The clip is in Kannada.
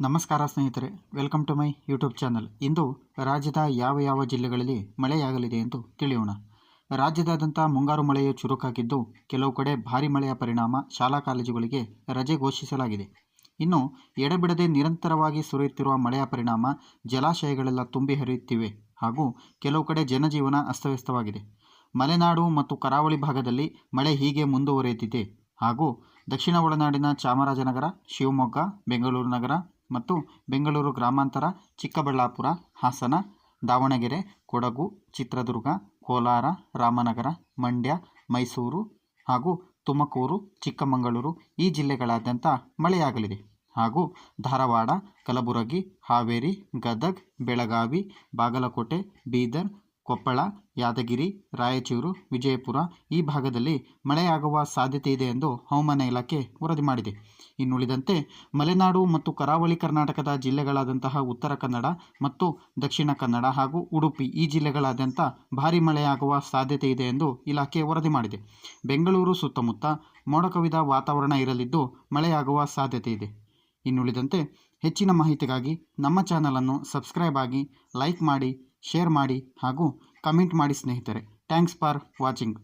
ನಮಸ್ಕಾರ ಸ್ನೇಹಿತರೆ welcome to my YouTube channel ಇಂದು ರಾಜ್ಯದ ಯಾವ ಯಾವ ಜಿಲ್ಲೆಗಳಲ್ಲಿ ಮಳೆಯಾಗಲಿದೆ ಎಂದು ತಿಳಿಯೋಣ. ರಾಜ್ಯದಾದ್ಯಂತ ಮುಂಗಾರು ಮಳೆಯು ಚುರುಕಾಗಿದ್ದು, ಕೆಲವು ಕಡೆ ಭಾರಿ ಮಳೆಯ ಪರಿಣಾಮ ಶಾಲಾ ಕಾಲೇಜುಗಳಿಗೆ ರಜೆ ಘೋಷಿಸಲಾಗಿದೆ. ಇನ್ನು ಎಡೆಬಿಡದೆ ನಿರಂತರವಾಗಿ ಸುರಿಯುತ್ತಿರುವ ಮಳೆಯ ಪರಿಣಾಮ ಜಲಾಶಯಗಳೆಲ್ಲ ತುಂಬಿ ಹರಿಯುತ್ತಿವೆ ಹಾಗೂ ಕೆಲವು ಕಡೆ ಜನಜೀವನ ಅಸ್ತವ್ಯಸ್ತವಾಗಿದೆ. ಮಲೆನಾಡು ಮತ್ತು ಕರಾವಳಿ ಭಾಗದಲ್ಲಿ ಮಳೆ ಹೀಗೆ ಮುಂದುವರಿಯುತ್ತಿದೆ ಹಾಗೂ ದಕ್ಷಿಣ ಒಳನಾಡಿನ ಚಾಮರಾಜನಗರ, ಶಿವಮೊಗ್ಗ, ಬೆಂಗಳೂರು ನಗರ ಮತ್ತು ಬೆಂಗಳೂರು ಗ್ರಾಮಾಂತರ, ಚಿಕ್ಕಬಳ್ಳಾಪುರ, ಹಾಸನ, ದಾವಣಗೆರೆ, ಕೊಡಗು, ಚಿತ್ರದುರ್ಗ, ಕೋಲಾರ, ರಾಮನಗರ, ಮಂಡ್ಯ, ಮೈಸೂರು ಹಾಗೂ ತುಮಕೂರು, ಚಿಕ್ಕಮಗಳೂರು ಈ ಜಿಲ್ಲೆಗಳಾದ್ಯಂತ ಮಳೆಯಾಗಲಿದೆ. ಹಾಗೂ ಧಾರವಾಡ, ಕಲಬುರಗಿ, ಹಾವೇರಿ, ಗದಗ್, ಬೆಳಗಾವಿ, ಬಾಗಲಕೋಟೆ, ಬೀದರ್ ಕೊಪ್ಪಳ, ಯಾದಗಿರಿ, ರಾಯಚೂರು, ವಿಜಯಪುರ ಈ ಭಾಗದಲ್ಲಿ ಮಳೆಯಾಗುವ ಸಾಧ್ಯತೆ ಇದೆ ಎಂದು ಹವಾಮಾನ ಇಲಾಖೆ ವರದಿ ಮಾಡಿದೆ. ಇನ್ನುಳಿದಂತೆ ಮಲೆನಾಡು ಮತ್ತು ಕರಾವಳಿ ಕರ್ನಾಟಕದ ಜಿಲ್ಲೆಗಳಾದಂತಹ ಉತ್ತರ ಕನ್ನಡ ಮತ್ತು ದಕ್ಷಿಣ ಕನ್ನಡ ಹಾಗೂ ಉಡುಪಿ ಈ ಜಿಲ್ಲೆಗಳಾದ್ಯಂತ ಭಾರೀ ಮಳೆಯಾಗುವ ಸಾಧ್ಯತೆ ಇದೆ ಎಂದು ಇಲಾಖೆ ವರದಿ ಮಾಡಿದೆ. ಬೆಂಗಳೂರು ಸುತ್ತಮುತ್ತ ಮೋಡ ಕವಿದ ವಾತಾವರಣ ಇರಲಿದ್ದು ಮಳೆಯಾಗುವ ಸಾಧ್ಯತೆ ಇದೆ. ಇನ್ನುಳಿದಂತೆ ಹೆಚ್ಚಿನ ಮಾಹಿತಿಗಾಗಿ ನಮ್ಮ ಚಾನಲನ್ನು ಸಬ್ಸ್ಕ್ರೈಬ್ ಆಗಿ ಲೈಕ್ ಮಾಡಿ ಶೇರ್ ಮಾಡಿ ಹಾಗೂ ಕಮೆಂಟ್ ಮಾಡಿ ಸ್ನೇಹಿತರೆ. Thanks for watching.